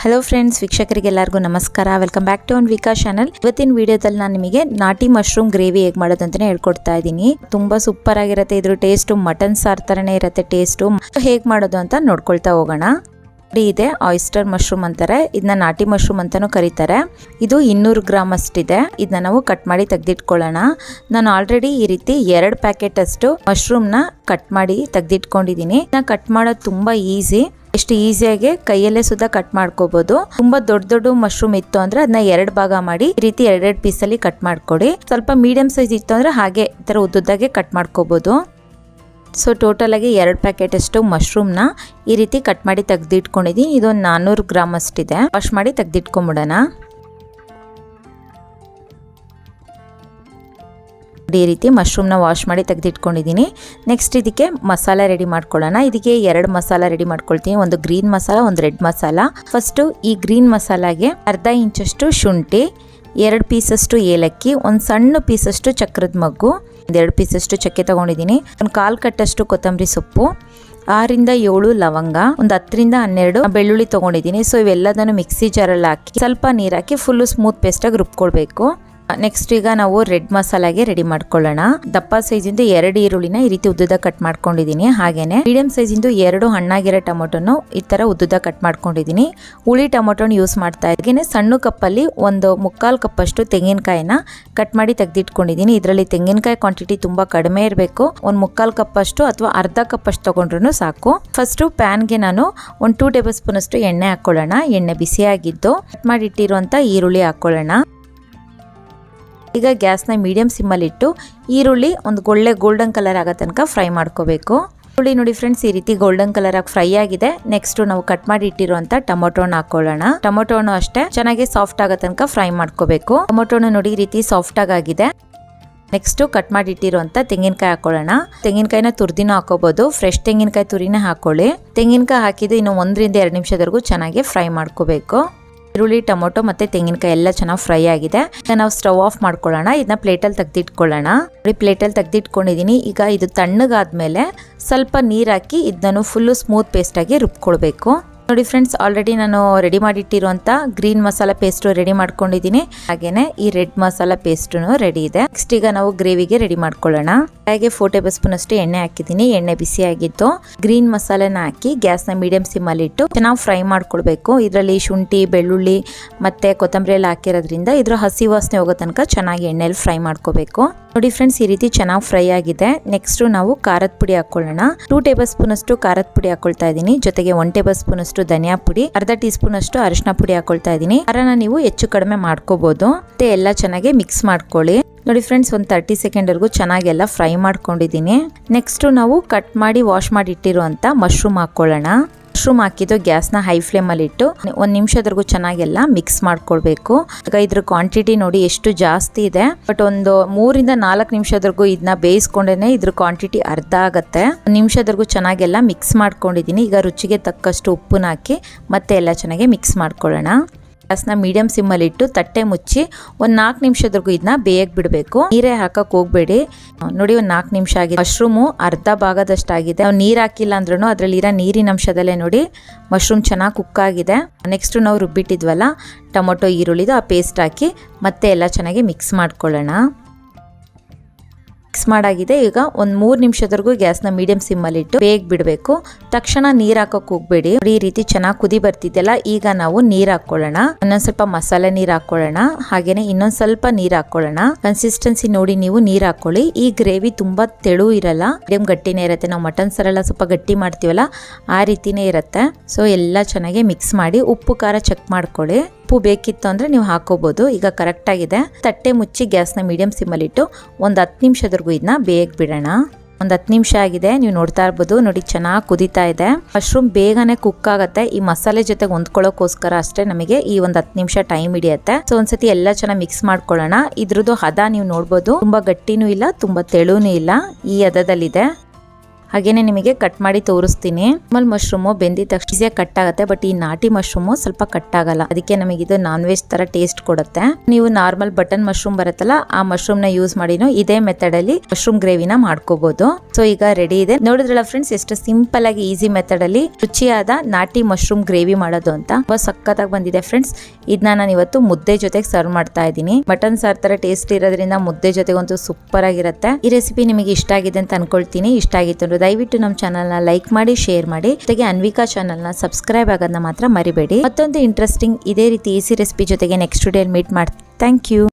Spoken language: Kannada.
ಹಲೋ ಫ್ರೆಂಡ್ಸ್ ವೀಕ್ಷಕರಿಗೆಲ್ಲರಿಗೂ ನಮಸ್ಕಾರ. ವೆಲ್ಕಮ್ ಬ್ಯಾಕ್ ಟು ಒನ್ ವಿಕಾ ಚಾನಲ್ ಇವತ್ತಿನ ವಿಡಿಯೋದಲ್ಲಿ ನಾನು ನಿಮಗೆ ನಾಟಿ ಮಶ್ರೂಮ್ ಗ್ರೇವಿ ಹೇಗೆ ಮಾಡೋದು ಅಂತಾನೆ ಹೇಳ್ಕೊಡ್ತಾ ಇದ್ದೀನಿ. ತುಂಬಾ ಸೂಪರ್ ಆಗಿರುತ್ತೆ. ಇದ್ರ ಟೇಸ್ಟು ಮಟನ್ ಸಾರ್ ಥರನೇ ಇರುತ್ತೆ ಟೇಸ್ಟು ಹೇಗೆ ಮಾಡೋದು ಅಂತ ನೋಡ್ಕೊಳ್ತಾ ಹೋಗೋಣ. ಇದೆ ಆಯಿಸ್ಟರ್ ಮಶ್ರೂಮ್ ಅಂತಾರೆ. ಇದನ್ನ ನಾಟಿ ಮಶ್ರೂಮ್ ಅಂತಾನೂ ಕರೀತಾರೆ. ಇದು ಇನ್ನೂರು ಗ್ರಾಮ್ ಅಷ್ಟಿದೆ. ಇದನ್ನ ನಾವು ಕಟ್ ಮಾಡಿ ತೆಗೆದಿಟ್ಕೊಳ್ಳೋಣ. ನಾನು ಆಲ್ರೆಡಿ ಈ ರೀತಿ ಎರಡು ಪ್ಯಾಕೆಟ್ ಅಷ್ಟು ಮಶ್ರೂಮ್ನ ಕಟ್ ಮಾಡಿ ತೆಗೆದಿಟ್ಕೊಂಡಿದ್ದೀನಿ. ಇದನ್ನ ಕಟ್ ಮಾಡೋದು ತುಂಬಾ ಈಸಿ ಎಷ್ಟು ಈಸಿಯಾಗಿ ಕೈಯಲ್ಲೇ ಸುದ್ದ ಕಟ್ ಮಾಡ್ಕೋಬಹುದು ತುಂಬಾ ದೊಡ್ಡ ದೊಡ್ಡ ಮಶ್ರೂಮ್ ಇತ್ತು ಅಂದ್ರೆ ಅದನ್ನ ಎರಡು ಭಾಗ ಮಾಡಿ ಈ ರೀತಿ ಎರಡೆರಡು ಅಲ್ಲಿ ಕಟ್ ಮಾಡ್ಕೊಡಿ. ಸ್ವಲ್ಪ ಮೀಡಿಯಂ ಸೈಜ್ ಇತ್ತು ಅಂದ್ರೆ ಹಾಗೆ ಈ ತರ ಉದ್ದುದ್ದಾಗೆ ಕಟ್ ಮಾಡ್ಕೋಬಹುದು ಸೊ ಟೋಟಲ್ ಆಗಿ ಎರಡು ಪ್ಯಾಕೆಟ್ ಅಷ್ಟು ಮಶ್ರೂಮ್ನ ಈ ರೀತಿ ಕಟ್ ಮಾಡಿ ತೆಗೆದಿಟ್ಕೊಂಡಿದ್ದೀನಿ ಇದೊಂದು ನಾನ್ನೂರು ಗ್ರಾಮ್ ಅಷ್ಟಿದೆ. ವಾಶ್ ಮಾಡಿ ತೆಗೆದಿಟ್ಕೊಂಬಿಡೋಣ. ಈ ರೀತಿ ಮಶ್ರೂಮ್ನ ವಾಶ್ ಮಾಡಿ ತೆಗೆದಿಟ್ಕೊಂಡಿದ್ದೀನಿ. ನೆಕ್ಸ್ಟ್ ಇದಕ್ಕೆ ಮಸಾಲ ರೆಡಿ ಮಾಡ್ಕೊಳ್ಳೋಣ. ಇದಕ್ಕೆ ಎರಡು ಮಸಾಲ ರೆಡಿ ಮಾಡ್ಕೊಳ್ತೀನಿ. ಒಂದು ಗ್ರೀನ್ ಮಸಾಲ, ಒಂದು ರೆಡ್ ಮಸಾಲ. ಫಸ್ಟು ಈ ಗ್ರೀನ್ ಮಸಾಲಾಗೆ ಅರ್ಧ ಇಂಚಷ್ಟು ಶುಂಠಿ, ಎರಡು ಪೀಸಷ್ಟು ಏಲಕ್ಕಿ, ಒಂದು ಸಣ್ಣ ಪೀಸಷ್ಟು ಚಕ್ರದ ಮಗ್ಗು, ಒಂದೆರಡು ಪೀಸಷ್ಟು ಚಕ್ಕೆ ತಗೊಂಡಿದ್ದೀನಿ. ಒಂದು ಕಾಲು ಕಟ್ಟಷ್ಟು ಕೊತ್ತಂಬರಿ ಸೊಪ್ಪು, ಆರಿಂದ ಏಳು ಲವಂಗ, ಒಂದು ಹತ್ತರಿಂದ ಹನ್ನೆರಡು ಬೆಳ್ಳುಳ್ಳಿ ತೊಗೊಂಡಿದ್ದೀನಿ. ಸೊ ಇವೆಲ್ಲದನ್ನು ಮಿಕ್ಸಿ ಜಾರಲ್ಲಿ ಹಾಕಿ ಸ್ವಲ್ಪ ನೀರು ಹಾಕಿ ಫುಲ್ಲು ಸ್ಮೂತ್ ಪೇಸ್ಟಾಗಿ ರುಬ್ಕೊಳ್ಬೇಕು. ನೆಕ್ಸ್ಟ್ ಈಗ ನಾವು ರೆಡ್ ಮಸಾಲಾಗೆ ರೆಡಿ ಮಾಡ್ಕೊಳ್ಳೋಣ. ದಪ್ಪ ಸೈಜಿಂದ ಎರಡು ಈರುಳ್ಳಿನ ಈ ರೀತಿ ಉದ್ದದ ಕಟ್ ಮಾಡ್ಕೊಂಡಿದ್ದೀನಿ. ಹಾಗೇನೆ ಮೀಡಿಯಂ ಸೈಜಿಂದು ಎರಡು ಹಣ್ಣಾಗಿರೋ ಟೊಮೊಟೊನು ಈ ತರ ಉದ್ದದ ಕಟ್ ಮಾಡ್ಕೊಂಡಿದ್ದೀನಿ. ಹುಳಿ ಟೊಮೊಟೊನ ಯೂಸ್ ಮಾಡ್ತಾ ಇದ್ದೀನಿ. ಸಣ್ಣ ಕಪ್ಪಲ್ಲಿ ಒಂದು ಮುಕ್ಕಾಲು ಕಪ್ಪಷ್ಟು ತೆಂಗಿನಕಾಯಿನ ಕಟ್ ಮಾಡಿ ತೆಗೆದಿಟ್ಕೊಂಡಿದ್ದೀನಿ. ಇದರಲ್ಲಿ ತೆಂಗಿನಕಾಯಿ ಕ್ವಾಂಟಿಟಿ ತುಂಬಾ ಕಡಿಮೆ ಇರಬೇಕು. ಒಂದು ಮುಕ್ಕಾಲು ಕಪ್ಪಷ್ಟು ಅಥವಾ ಅರ್ಧ ಕಪ್ಪಷ್ಟು ತಗೊಂಡ್ರು ಸಾಕು. ಫಸ್ಟು ಪ್ಯಾನ್ಗೆ ನಾನು ಒಂದು ಟೂ ಟೇಬಲ್ ಸ್ಪೂನ್ ಅಷ್ಟು ಎಣ್ಣೆ ಹಾಕೊಳ್ಳೋಣ ಎಣ್ಣೆ ಬಿಸಿಯಾಗಿದ್ದು ಕಟ್ ಮಾಡಿ ಇಟ್ಟಿರುವಂತ ಈರುಳ್ಳಿ ಹಾಕೊಳ್ಳೋಣ ಈಗ ಗ್ಯಾಸ್ನ ಮೀಡಿಯಂ ಸಿಮ್ಮಲ್ಲಿಟ್ಟು ಈರುಳ್ಳಿ ಒಂದು ಒಳ್ಳೆ ಗೋಲ್ಡನ್ ಕಲರ್ ಆಗೋ ತನಕ ಫ್ರೈ ಮಾಡ್ಕೋಬೇಕು. ಈರುಳ್ಳಿ ನೋಡಿ ಫ್ರೆಂಡ್ಸ್, ಈ ರೀತಿ ಗೋಲ್ಡನ್ ಕಲರ್ ಆಗಿ ಫ್ರೈ ಆಗಿದೆ. ನೆಕ್ಸ್ಟ್ ನಾವು ಕಟ್ ಮಾಡಿ ಇಟ್ಟಿರುವಂತ ಟೊಮೊಟೊನ ಹಾಕೊಳ್ಳೋಣ. ಟೊಮೊಟೊನು ಅಷ್ಟೇ, ಚೆನ್ನಾಗಿ ಸಾಫ್ಟ್ ಆಗೋ ತನಕ ಫ್ರೈ ಮಾಡ್ಕೋಬೇಕು. ಟೊಮೊಟೊನು ನೋಡಿ ಈ ರೀತಿ ಸಾಫ್ಟ್ ಆಗಿದೆ. ನೆಕ್ಸ್ಟ್ ಕಟ್ ಮಾಡಿ ಇಟ್ಟಿರುವಂತ ತೆಂಗಿನಕಾಯಿ ಹಾಕೊಳ್ಳೋಣ. ತೆಂಗಿನಕಾಯಿನ ತುರ್ದಿನೂ ಹಾಕೋಬಹುದು ಫ್ರೆಶ್ ತೆಂಗಿನಕಾಯಿ ತುರಿನ ಹಾಕೊಳ್ಳಿ. ತೆಂಗಿನಕಾಯಿ ಹಾಕಿದ್ದು ಇನ್ನು ಒಂದರಿಂದ ಎರಡು ನಿಮಿಷದವರೆಗೂ ಚೆನ್ನಾಗಿ ಫ್ರೈ ಮಾಡ್ಕೋಬೇಕು. ಈರುಳ್ಳಿ, ಟೊಮೊಟೊ ಮತ್ತೆ ತೆಂಗಿನಕಾಯಿ ಎಲ್ಲ ಚೆನ್ನಾಗಿ ಫ್ರೈ ಆಗಿದೆ. ಈಗ ನಾವು ಸ್ಟವ್ ಆಫ್ ಮಾಡ್ಕೊಳ್ಳೋಣ. ಇದನ್ನ ಪ್ಲೇಟಲ್ಲಿ ತೆಗೆದಿಟ್ಕೊಳ್ಳೋಣ. ಪ್ಲೇಟಲ್ಲಿ ತೆಗೆದಿಟ್ಕೊಂಡಿದ್ದೀನಿ ಈಗ ಇದು ತಣ್ಣಗಾದ್ಮೇಲೆ ಸ್ವಲ್ಪ ನೀರು ಹಾಕಿ ಇದನ್ನು ಫುಲ್ಲು ಸ್ಮೂತ್ ಪೇಸ್ಟಾಗಿ ರುಬ್ಕೊಳ್ಬೇಕು. ನೋಡಿ ಫ್ರೆಂಡ್ಸ್ ಆಲ್ರೆಡಿ ನಾನು ರೆಡಿ ಮಾಡಿಟ್ಟಿರುವಂತ ಗ್ರೀನ್ ಮಸಾಲ ಪೇಸ್ಟು ರೆಡಿ ಮಾಡ್ಕೊಂಡಿದ್ದೀನಿ. ಹಾಗೇನೆ ಈ ರೆಡ್ ಮಸಾಲ ಪೇಸ್ಟು ರೆಡಿ ಇದೆ. ನೆಕ್ಸ್ಟ್ ಈಗ ನಾವು ಗ್ರೇವಿಗೆ ರೆಡಿ ಮಾಡ್ಕೊಳ್ಳೋಣ. ಹಾಗೆ ಫೋರ್ ಟೇಬಲ್ ಸ್ಪೂನ್ ಅಷ್ಟು ಎಣ್ಣೆ ಹಾಕಿದ್ದೀನಿ. ಎಣ್ಣೆ ಬಿಸಿ ಆಗಿತ್ತು. ಗ್ರೀನ್ ಮಸಾಲೆನ ಹಾಕಿ ಗ್ಯಾಸ್ನ ಮೀಡಿಯಂ ಸಿಮ್ಮಲ್ಲಿ ಇಟ್ಟು ಚೆನ್ನಾಗಿ ಫ್ರೈ ಮಾಡ್ಕೊಳ್ಬೇಕು. ಇದರಲ್ಲಿ ಶುಂಠಿ, ಬೆಳ್ಳುಳ್ಳಿ ಮತ್ತೆ ಕೊತ್ತಂಬರಿ ಎಲ್ಲ ಹಾಕಿರೋದ್ರಿಂದ ಇದ್ರ ಹಸಿ ವಾಸನೆ ಹೋಗೋ ತನಕ ಚೆನ್ನಾಗಿ ಎಣ್ಣೆಲಿ ಫ್ರೈ ಮಾಡ್ಕೋಬೇಕು ನೋಡಿ ಫ್ರೆಂಡ್ಸ್ ಈ ರೀತಿ ಚೆನ್ನಾಗಿ ಫ್ರೈ ಆಗಿದೆ. ನೆಕ್ಸ್ಟ್ ನಾವು ಖಾರದ ಪುಡಿ ಹಾಕೊಳ್ಳೋಣ. ಟೂ ಟೇಬಲ್ ಸ್ಪೂನ್ ಅಷ್ಟು ಖಾರದ ಪುಡಿ ಹಾಕೊಳ್ತಾ ಇದ್ದೀನಿ. ಜೊತೆಗೆ ಒನ್ ಟೇಬಲ್ ಸ್ಪೂನ್ ಧನಿಯಾ ಪುಡಿ, ಅರ್ಧ ಟೀ ಸ್ಪೂನ್ ಅಷ್ಟು ಅರಿಶಿನ ಪುಡಿ ಹಾಕೊಳ್ತಾ ಇದ್ದೀನಿ. ಖಾರನ ನೀವು ಹೆಚ್ಚು ಕಡಿಮೆ ಮಾಡ್ಕೋಬಹುದು ಮತ್ತೆ ಎಲ್ಲ ಚೆನ್ನಾಗಿ ಮಿಕ್ಸ್ ಮಾಡ್ಕೊಳ್ಳಿ. ನೋಡಿ ಫ್ರೆಂಡ್ಸ್ ಒಂದು ತರ್ಟಿ ಚೆನ್ನಾಗಿ ಚೆನ್ನಾಗೆಲ್ಲ ಫ್ರೈ ಮಾಡ್ಕೊಂಡಿದ್ದೀನಿ. ನೆಕ್ಸ್ಟ್ ನಾವು ಕಟ್ ಮಾಡಿ ವಾಶ್ ಮಾಡಿ ಇಟ್ಟಿರುವಂತ ಮಶ್ರೂಮ್ ಹಾಕೊಳ್ಳೋಣ. ಮಶ್ರೂಮ್ ಹಾಕಿದ್ದು ಗ್ಯಾಸ್ನ ಹೈ ಫ್ಲೇಮಲ್ಲಿ ಇಟ್ಟು ಒಂದು ನಿಮಿಷದವರೆಗೂ ಚೆನ್ನಾಗೆಲ್ಲ ಮಿಕ್ಸ್ ಮಾಡ್ಕೊಳ್ಬೇಕು. ಈಗ ಇದ್ರ ಕ್ವಾಂಟಿಟಿ ನೋಡಿ ಎಷ್ಟು ಜಾಸ್ತಿ ಇದೆ. ಬಟ್ ಒಂದು ಮೂರಿಂದ ನಾಲ್ಕು ನಿಮಿಷದವರೆಗೂ ಇದನ್ನ ಬೇಯಿಸ್ಕೊಂಡೇನೆ ಇದ್ರ ಕ್ವಾಂಟಿಟಿ ಅರ್ಧ ಆಗುತ್ತೆ. ಒಂದು ನಿಮಿಷದವರೆಗೂ ಚೆನ್ನಾಗೆಲ್ಲ ಮಿಕ್ಸ್ ಮಾಡ್ಕೊಂಡಿದ್ದೀನಿ. ಈಗ ರುಚಿಗೆ ತಕ್ಕಷ್ಟು ಉಪ್ಪನ್ನ ಹಾಕಿ ಮತ್ತೆ ಎಲ್ಲ ಚೆನ್ನಾಗಿ ಮಿಕ್ಸ್ ಮಾಡ್ಕೊಳ್ಳೋಣ. ಗ್ಯಾಸ್ನ ಮೀಡಿಯಂ ಸಿಮ್ಮಲ್ಲಿ ಇಟ್ಟು ತಟ್ಟೆ ಮುಚ್ಚಿ ಒಂದು ನಾಲ್ಕು ನಿಮಿಷದವರೆಗೂ ಇದನ್ನ ಬೇಯಕ್ಕೆ ಬಿಡಬೇಕು. ನೀರೇ ಹಾಕಕ್ಕೆ ಹೋಗ್ಬೇಡಿ. ನೋಡಿ ಒಂದು ನಾಲ್ಕು ನಿಮಿಷ ಆಗಿದೆ. ಮಶ್ರೂಮು ಅರ್ಧ ಭಾಗದಷ್ಟಾಗಿದೆ. ನಾವು ನೀರು ಹಾಕಿಲ್ಲ ಅಂದ್ರೂ ಅದರಲ್ಲಿರೋ ನೀರಿನ ಅಂಶದಲ್ಲೇ ನೋಡಿ ಮಶ್ರೂಮ್ ಚೆನ್ನಾಗಿ ಕುಕ್ ಆಗಿದೆ. ನೆಕ್ಸ್ಟ್ ನಾವು ರುಬ್ಬಿಟ್ಟಿದ್ವಲ್ಲ, ಟೊಮೊಟೊ, ಈರುಳ್ಳಿದು ಆ ಪೇಸ್ಟ್ ಹಾಕಿ ಮತ್ತೆ ಎಲ್ಲ ಚೆನ್ನಾಗಿ ಮಿಕ್ಸ್ ಮಾಡ್ಕೊಳ್ಳೋಣ. ಮಿಕ್ಸ್ ಮಾಡಾಗಿದೆ. ಈಗ ಒಂದು ಮೂರು ನಿಮಿಷದವರೆಗೂ ಗ್ಯಾಸ್ನ ಮೀಡಿಯಂ ಸಿಮ್ಮಲ್ಲಿ ಇಟ್ಟು ಬೇಗ ಬಿಡಬೇಕು. ತಕ್ಷಣ ನೀರ್ ಹಾಕಕ್ಕೆ ಹೋಗ್ಬೇಡಿ. ಈ ರೀತಿ ಚೆನ್ನಾಗಿ ಕುದಿ ಬರ್ತಿದ್ದೆಲ್ಲ ಈಗ ನಾವು ನೀರ್ ಹಾಕೊಳ್ಳೋಣ ಇನ್ನೊಂದ್ ಸ್ವಲ್ಪ ಮಸಾಲೆ ನೀರು ಹಾಕೊಳ್ಳೋಣ ಹಾಗೇನೆ ಇನ್ನೊಂದ್ ಸ್ವಲ್ಪ ನೀರು ಹಾಕೊಳ್ಳೋಣ ಕನ್ಸಿಸ್ಟೆನ್ಸಿ ನೋಡಿ ನೀವು ನೀರ್ ಹಾಕೊಳ್ಳಿ ಈ ಗ್ರೇವಿ ತುಂಬಾ ತೆಳು ಇರಲ್ಲ. ಮೀಡಿಯಂ ಗಟ್ಟಿನೇ ಇರುತ್ತೆ. ನಾವು ಮಟನ್ ಸರೆಲ್ಲ ಸ್ವಲ್ಪ ಗಟ್ಟಿ ಮಾಡ್ತೀವಲ್ಲ, ಆ ರೀತಿನೇ ಇರುತ್ತೆ. ಸೊ ಎಲ್ಲ ಚೆನ್ನಾಗಿ ಮಿಕ್ಸ್ ಮಾಡಿ ಉಪ್ಪು, ಖಾರ ಚೆಕ್ ಮಾಡ್ಕೊಳ್ಳಿ. ಉಪ್ಪು ಬೇಕಿತ್ತು ಅಂದರೆ ನೀವು ಹಾಕೋಬೋದು. ಈಗ ಕರೆಕ್ಟ್ ಆಗಿದೆ. ತಟ್ಟೆ ಮುಚ್ಚಿ ಗ್ಯಾಸ್ನ ಮೀಡಿಯಂ ಸಿಮ್ಮಲ್ಲಿಟ್ಟು ಒಂದು ಹತ್ತು ನಿಮಿಷದವರೆಗೂ ಇದನ್ನ ಬೇಗ ಬಿಡೋಣ. ಒಂದು ಹತ್ತು ನಿಮಿಷ ಆಗಿದೆ. ನೀವು ನೋಡ್ತಾ ಇರ್ಬೋದು. ನೋಡಿ, ಚೆನ್ನಾಗಿ ಕುದೀತಾ ಇದೆ. ಮಶ್ರೂಮ್ ಬೇಗನೆ ಕುಕ್ ಆಗುತ್ತೆ. ಈ ಮಸಾಲೆ ಜೊತೆಗೆ ಹೊಂದ್ಕೊಳ್ಳೋಕೋಸ್ಕರ ಅಷ್ಟೇ ನಮಗೆ ಈ ಒಂದು ಹತ್ತು ನಿಮಿಷ ಟೈಮ್ ಹಿಡಿಯುತ್ತೆ. ಸೊ ಒಂದ್ಸತಿ ಎಲ್ಲ ಚೆನ್ನಾಗಿ ಮಿಕ್ಸ್ ಮಾಡ್ಕೊಳ್ಳೋಣ. ಇದ್ರದ್ದು ಹದ ನೀವು ನೋಡ್ಬೋದು. ತುಂಬಾ ಗಟ್ಟಿನೂ ಇಲ್ಲ, ತುಂಬಾ ತೆಳುನೂ ಇಲ್ಲ. ಈ ಹದದಲ್ಲಿದೆ. ಹಾಗೇನೆ ನಿಮಗೆ ಕಟ್ ಮಾಡಿ ತೋರಿಸ್ತೀನಿ. ನಾರ್ಮಲ್ ಮಶ್ರೂಮು ಬೆಂದಿದ ತಕ್ಷಣ ಈಸಿಯಾಗಿ ಕಟ್ ಆಗುತ್ತೆ ಬಟ್ ಈ ನಾಟಿ ಮಶ್ರೂಮು ಸ್ವಲ್ಪ ಕಟ್ ಆಗಲ್ಲ. ಅದಕ್ಕೆ ನಮಗೆ ಇದು ನಾನ್ ವೆಜ್ ತರ ಟೇಸ್ಟ್ ಕೊಡುತ್ತೆ. ನೀವು ನಾರ್ಮಲ್ ಬಟನ್ ಮಶ್ರೂಮ್ ಬರುತ್ತಲ್ಲ, ಆ ಮಶ್ರೂಮ್ನ ಯೂಸ್ ಮಾಡಿನೂ ಇದೇ ಮೆಥಡ್ ಅಲ್ಲಿ ಮಶ್ರೂಮ್ ಗ್ರೇವಿನ ಮಾಡ್ಕೋಬಹುದು ಸೊ ಈಗ ರೆಡಿ ಇದೆ. ನೋಡಿದ್ರಲ್ಲ ಫ್ರೆಂಡ್ಸ್ ಎಷ್ಟು ಸಿಂಪಲ್ ಆಗಿ ಈಸಿ ಮೆಥಡ್ ಅಲ್ಲಿ ರುಚಿಯಾದ ನಾಟಿ ಮಶ್ರೂಮ್ ಗ್ರೇವಿ ಮಾಡೋದು ಅಂತ ತುಂಬಾ ಸಖತ್ತಾಗಿ ಬಂದಿದೆ ಫ್ರೆಂಡ್ಸ್ ಇದನ್ನ ನಾನು ಇವತ್ತು ಮುದ್ದೆ ಜೊತೆಗೆ ಸರ್ವ್ ಮಾಡ್ತಾ ಇದ್ದೀನಿ. ಮಟನ್ ಸಾರ್ ತರ ಟೇಸ್ಟ್ ಇರೋದ್ರಿಂದ ಮುದ್ದೆ ಜೊತೆಗಂತೂ ಸೂಪರ್ ಆಗಿರುತ್ತೆ. ಈ ರೆಸಿಪಿ ನಿಮಗೆ ಇಷ್ಟ ಆಗಿದೆ ಅಂತ ಅನ್ಕೊಳ್ತೀನಿ. ಇಷ್ಟ ಆಗಿತ್ತು ದಯವಿಟ್ಟು ನಮ್ಮ ಚಾನಲ್ನ ಲೈಕ್ ಮಾಡಿ ಶೇರ್ ಮಾಡಿ, ಜೊತೆಗೆ ಅನ್ವಿಕಾ ಚಾನಲ್ನ ಸಬ್ಸ್ಕ್ರೈಬ್ ಆಗೋದನ್ನ ಮಾತ್ರ ಮರಿಬೇಡಿ. ಮತ್ತೊಂದು ಇಂಟ್ರೆಸ್ಟಿಂಗ್ ಇದೇ ರೀತಿ ಈಸಿ ರೆಸಿಪಿ ಜೊತೆಗೆ ನೆಕ್ಸ್ಟ್ ಡೇ ಮೀಟ್ ಮಾಡಿ ಥ್ಯಾಂಕ್ ಯು